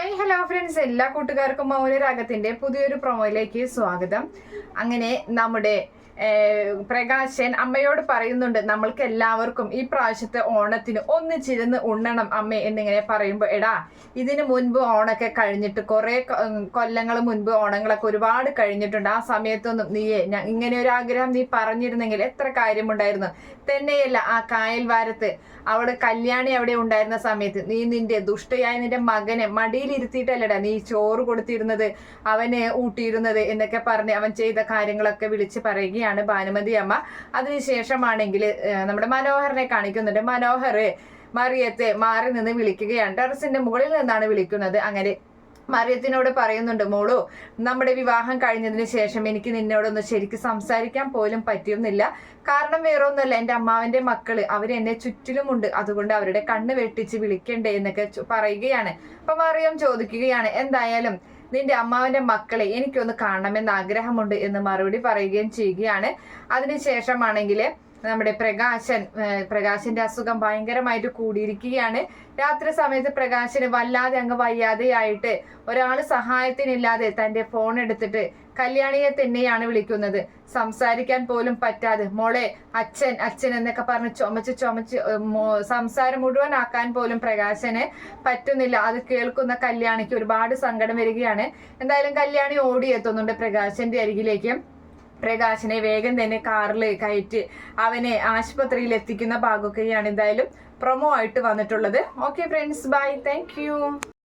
Hi hello friends എല്ലാ കൂട്ടുകാർക്കും മൗനരാഗത്തിന്റെ പുതിയൊരു പ്രൊമോയിലേക്ക് സ്വാഗതം. അങ്ങനെ നമ്മുടെ പ്രകാശൻ അമ്മയോട് പറയുന്നുണ്ട് നമ്മൾക്ക് എല്ലാവർക്കും ഈ പ്രാവശ്യത്തെ ഓണത്തിന് ഒന്നിച്ചിരുന്ന് ഉണ്ണണം അമ്മ എന്നിങ്ങനെ പറയുമ്പോൾ എടാ ഇതിനു മുൻപ് ഓണൊക്കെ കഴിഞ്ഞിട്ട് കുറെ കൊല്ലങ്ങൾ മുൻപ് ഓണങ്ങളൊക്കെ ഒരുപാട് കഴിഞ്ഞിട്ടുണ്ട്. ആ സമയത്തൊന്നും നീയെ ഇങ്ങനെ ഒരു ആഗ്രഹം നീ പറഞ്ഞിരുന്നെങ്കിൽ എത്ര കാര്യമുണ്ടായിരുന്നു. തന്നെയല്ല ആ കായൽ വാരത്ത് അവിടെ കല്യാണി അവിടെ ഉണ്ടായിരുന്ന സമയത്ത് നീ നിന്റെ ദുഷ്ടയായ നിന്റെ മകനെ മടിയിലിരുത്തിയിട്ടല്ലടാ നീ ചോറ് കൊടുത്തിരുന്നത് അവനെ ഊട്ടിയിരുന്നത് എന്നൊക്കെ പറഞ്ഞ് അവൻ ചെയ്ത കാര്യങ്ങളൊക്കെ വിളിച്ച് പറയുകയാണ്. ഭാനുമതി അമ്മ. അതിനുശേഷമാണെങ്കിൽ നമ്മുടെ മനോഹറിനെ കാണിക്കുന്നുണ്ട്. മനോഹർ മറിയത്തെ മാറി നിന്ന് വിളിക്കുകയാണ്. ടെറസിന്റെ മുകളിൽ നിന്നാണ് വിളിക്കുന്നത്. അങ്ങനെ മറിയത്തിനോട് പറയുന്നുണ്ട് മോളു നമ്മുടെ വിവാഹം കഴിഞ്ഞതിന് ശേഷം എനിക്ക് നിന്നോടൊന്ന് ശരിക്കും സംസാരിക്കാൻ പോലും പറ്റിയൊന്നുമില്ല. കാരണം വേറെ ഒന്നുമല്ല എന്റെ മക്കൾ അവർ എന്നെ ചുറ്റിലുമുണ്ട്. അതുകൊണ്ട് അവരുടെ കണ്ണ് വെട്ടിച്ച് വിളിക്കണ്ടേ എന്നൊക്കെ പറയുകയാണ്. അപ്പൊ മറിയം ചോദിക്കുകയാണ് എന്തായാലും നിന്റെ അമ്മാവന്റെ മക്കളെ എനിക്കൊന്ന് കാണണമെന്ന് ആഗ്രഹമുണ്ട് എന്ന് മറുപടി പറയുകയും ചെയ്യുകയാണ്. അതിനുശേഷമാണെങ്കിൽ നമ്മുടെ പ്രകാശൻ പ്രകാശന്റെ അസുഖം ഭയങ്കരമായിട്ട് കൂടിയിരിക്കുകയാണ്. രാത്രി സമയത്ത് പ്രകാശന് വല്ലാതെ അങ്ങ് വയ്യാതെയായിട്ട് ഒരാൾ സഹായത്തിനില്ലാതെ തന്റെ ഫോൺ എടുത്തിട്ട് കല്യാണിയെ തന്നെയാണ് വിളിക്കുന്നത്. സംസാരിക്കാൻ പോലും പറ്റാതെ. മോളെ അച്ഛൻ അച്ഛൻ എന്നൊക്കെ പറഞ്ഞ് ചുമച്ച് ചുമച്ച് സംസാരം മുഴുവൻ ആക്കാൻ പോലും പ്രകാശന് പറ്റുന്നില്ല. അത് കേൾക്കുന്ന കല്യാണിക്ക് ഒരുപാട് സങ്കടം വരികയാണ്. എന്തായാലും കല്യാണി ഓടിയെത്തുന്നുണ്ട് പ്രകാശന്റെ അരികിലേക്ക്. പ്രകാശിനെ വേഗം തന്നെ കാറിൽ കയറ്റി അവനെ ആശുപത്രിയിൽ എത്തിക്കുന്ന ഭാഗമൊക്കെയാണ് എന്തായാലും പ്രൊമോ ആയിട്ട് വന്നിട്ടുള്ളത്. Okay friends bye thank